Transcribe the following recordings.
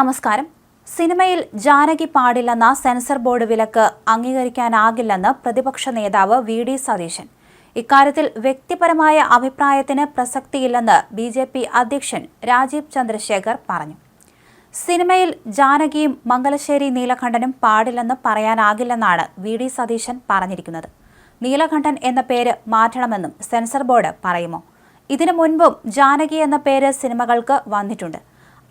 നമസ്കാരം. സിനിമയിൽ ജാനകി പാടില്ലെന്ന സെൻസർ ബോർഡ് വിലക്ക് അംഗീകരിക്കാനാകില്ലെന്ന് പ്രതിപക്ഷ നേതാവ് വി ഡി സതീശൻ. ഇക്കാര്യത്തിൽ വ്യക്തിപരമായ അഭിപ്രായത്തിന് പ്രസക്തിയില്ലെന്ന് ബി ജെ പി അധ്യക്ഷൻ രാജീവ് ചന്ദ്രശേഖർ പറഞ്ഞു. സിനിമയിൽ ജാനകിയും മംഗലശ്ശേരി നീലകണ്ഠനും പാടില്ലെന്ന് പറയാനാകില്ലെന്നാണ് വി ഡി സതീശൻ പറഞ്ഞിരിക്കുന്നത്. നീലകണ്ഠൻ എന്ന പേര് മാറ്റണമെന്നും സെൻസർ ബോർഡ് പറയുമോ? ഇതിനു മുൻപും ജാനകി എന്ന പേര് സിനിമകൾക്ക് വന്നിട്ടുണ്ട്.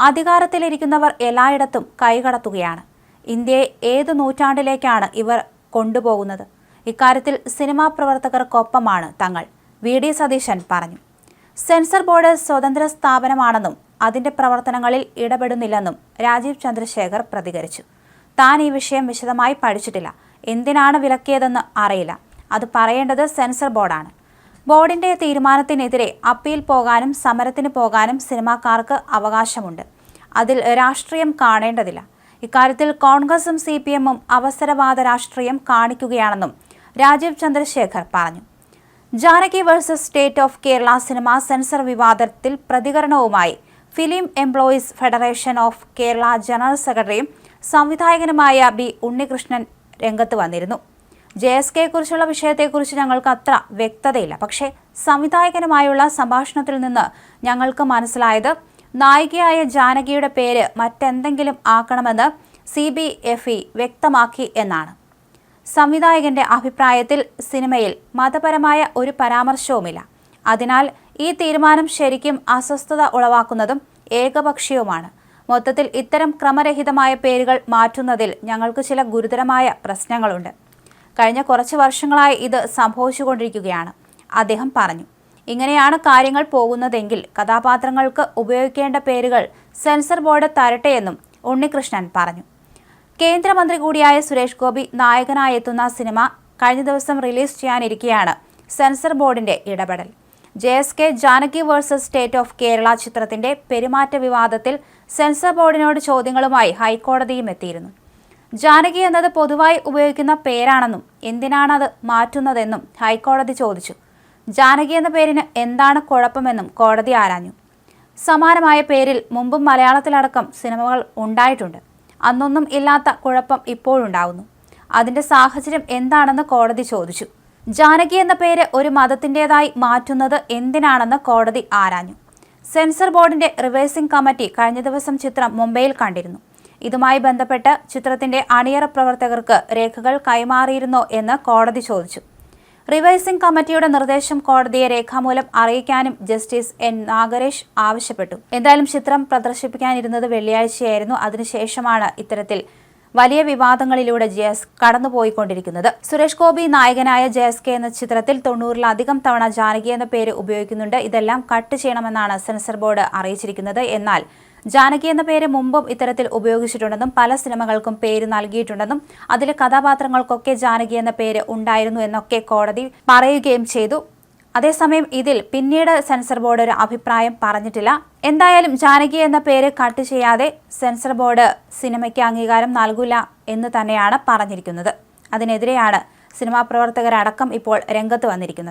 അധികാരത്തിലിരിക്കുന്നവർ എല്ലായിടത്തും കൈകടത്തുകയാണ്. ഇന്ത്യയെ ഏത് നൂറ്റാണ്ടിലേക്കാണ് ഇവർ കൊണ്ടുപോകുന്നത്? ഇക്കാര്യത്തിൽ സിനിമാ പ്രവർത്തകർക്കൊപ്പമാണ് തങ്ങൾ വി. ഡി. സതീശൻ പറഞ്ഞു. സെൻസർ ബോർഡ് സ്വതന്ത്ര സ്ഥാപനമാണെന്നും അതിന്റെ പ്രവർത്തനങ്ങളിൽ ഇടപെടുന്നില്ലെന്നും രാജീവ് ചന്ദ്രശേഖർ പ്രതികരിച്ചു. താൻ ഈ വിഷയം വിശദമായി പഠിച്ചിട്ടില്ല. എന്തിനാണ് വിലക്കിയതെന്ന് അറിയില്ല. അത് പറയേണ്ടത് സെൻസർ ബോർഡാണ്. ബോർഡിന്റെ തീരുമാനത്തിനെതിരെ അപ്പീൽ പോകാനും സമരത്തിന് പോകാനും സിനിമാക്കാർക്ക് അവകാശമുണ്ട്. അതിൽ രാഷ്ട്രീയം കാണേണ്ടതില്ല. ഇക്കാര്യത്തിൽ കോൺഗ്രസും സി പി എമ്മും അവസരവാദ രാഷ്ട്രീയം കാണിക്കുകയാണെന്നും രാജീവ് ചന്ദ്രശേഖർ പറഞ്ഞു. Janaki versus state of Kerala cinema censor വിവാദത്തിൽ പ്രതികരണവുമായി film employees federation of Kerala general സെക്രട്ടറിയും സംവിധായകനുമായ ബി ഉണ്ണികൃഷ്ണൻ രംഗത്ത് വന്നിരുന്നു. ജെ എസ് കെയെക്കുറിച്ചുള്ള വിഷയത്തെക്കുറിച്ച് ഞങ്ങൾക്ക് അത്ര വ്യക്തതയില്ല. പക്ഷേ സംവിധായകനുമായുള്ള സംഭാഷണത്തിൽ നിന്ന് ഞങ്ങൾക്ക് മനസ്സിലായത് നായികയായ ജാനകിയുടെ പേര് മറ്റെന്തെങ്കിലും ആക്കണമെന്ന് സി ബി എഫ് ഇ വ്യക്തമാക്കി എന്നാണ്. സംവിധായകന്റെ അഭിപ്രായത്തിൽ സിനിമയിൽ മതപരമായ ഒരു പരാമർശവുമില്ല. അതിനാൽ ഈ തീരുമാനം ശരിക്കും അസ്വസ്ഥത ഉളവാക്കുന്നതും ഏകപക്ഷീയവുമാണ്. മൊത്തത്തിൽ ഇത്തരം ക്രമരഹിതമായ പേരുകൾ മാറ്റുന്നതിൽ ഞങ്ങൾക്ക് ചില ഗുരുതരമായ പ്രശ്നങ്ങളുണ്ട്. കഴിഞ്ഞ കുറച്ച് വർഷങ്ങളായി ഇത് സംഭവിച്ചുകൊണ്ടിരിക്കുകയാണ്. അദ്ദേഹം പറഞ്ഞു ഇങ്ങനെയാണ് കാര്യങ്ങൾ പോകുന്നതെങ്കിൽ കഥാപാത്രങ്ങൾക്ക് ഉപയോഗിക്കേണ്ട പേരുകൾ സെൻസർ ബോർഡ് തരട്ടെയെന്നും ഉണ്ണികൃഷ്ണൻ പറഞ്ഞു. കേന്ദ്രമന്ത്രി കൂടിയായ സുരേഷ് ഗോപി നായകനായി എത്തുന്ന സിനിമ കഴിഞ്ഞ ദിവസം റിലീസ് ചെയ്യാനിരിക്കെയാണ് സെൻസർ ബോർഡിന്റെ ഇടപെടൽ. J S K Janaki versus state of Kerala ചിത്രത്തിന്റെ പെരുമാറ്റ വിവാദത്തിൽ സെൻസർ ബോർഡിനോട് ചോദ്യങ്ങളുമായി ഹൈക്കോടതിയും എത്തിയിരുന്നു. ജാനകി എന്നത് പൊതുവായി ഉപയോഗിക്കുന്ന പേരാണെന്നും എന്തിനാണ് അത് മാറ്റുന്നതെന്നും ഹൈക്കോടതി ചോദിച്ചു. ജാനകി എന്ന പേരിന് എന്താണ് കുഴപ്പമെന്നും കോടതി ആരാഞ്ഞു. സമാനമായ പേരിൽ മുമ്പും മലയാളത്തിലടക്കം സിനിമകൾ ഉണ്ടായിട്ടുണ്ട്. അന്നൊന്നും ഇല്ലാത്ത കുഴപ്പം ഇപ്പോഴുണ്ടാവുന്നു. അതിന്റെ സാഹചര്യം എന്താണെന്ന് കോടതി ചോദിച്ചു. ജാനകി എന്ന പേര് ഒരു മതത്തിന്റെതായി മാറ്റുന്നത് എന്തിനാണെന്ന് കോടതി ആരാഞ്ഞു. സെൻസർ ബോർഡിന്റെ റിവേഴ്സിംഗ് കമ്മിറ്റി കഴിഞ്ഞ ദിവസം ചിത്രം മുംബൈയിൽ കണ്ടിരുന്നു. ഇതുമായി ബന്ധപ്പെട്ട് ചിത്രത്തിന്റെ അണിയറ പ്രവർത്തകർക്ക് രേഖകൾ കൈമാറിയിരുന്നോ എന്ന് കോടതി ചോദിച്ചു. റിവൈസിംഗ് കമ്മിറ്റിയുടെ നിർദ്ദേശം കോടതിയെ രേഖാമൂലം അറിയിക്കാനും ജസ്റ്റിസ് എൻ നാഗരേഷ് ആവശ്യപ്പെട്ടു. എന്തായാലും ചിത്രം പ്രദർശിപ്പിക്കാനിരുന്നത് വെള്ളിയാഴ്ചയായിരുന്നു. അതിനുശേഷമാണ് ഇത്തരത്തിൽ വലിയ വിവാദങ്ങളിലൂടെ ജയസ് കടന്നുപോയിക്കൊണ്ടിരിക്കുന്നത്. സുരേഷ് ഗോപി നായകനായ ജയസ് കെ എന്ന ചിത്രത്തിൽ തൊണ്ണൂറിലധികം തവണ ജാനകി എന്ന പേര് ഉപയോഗിക്കുന്നുണ്ട്. ഇതെല്ലാം കട്ട് ചെയ്യണമെന്നാണ് സെൻസർ ബോർഡ് അറിയിച്ചിരിക്കുന്നത്. എന്നാൽ ജാനകി എന്ന പേര് മുമ്പും ഇത്തരത്തിൽ ഉപയോഗിച്ചിട്ടുണ്ടെന്നും പല സിനിമകൾക്കും പേര് നൽകിയിട്ടുണ്ടെന്നും അതിലെ കഥാപാത്രങ്ങൾക്കൊക്കെ ജാനകി എന്ന പേര് ഉണ്ടായിരുന്നു എന്നൊക്കെ കോടതി പറയുകയും ചെയ്തു. അതേസമയം ഇതിൽ പിന്നീട് സെൻസർ ബോർഡ് ഒരു അഭിപ്രായം പറഞ്ഞിട്ടില്ല. എന്തായാലും ജാനകി എന്ന പേര് കട്ട് ചെയ്യാതെ സെൻസർ ബോർഡ് സിനിമയ്ക്ക് അംഗീകാരം നൽകില്ല എന്ന് തന്നെയാണ് പറഞ്ഞിരിക്കുന്നത്. അതിനെതിരെയാണ് സിനിമാ പ്രവർത്തകരടക്കം ഇപ്പോൾ രംഗത്ത് വന്നിരിക്കുന്നത്.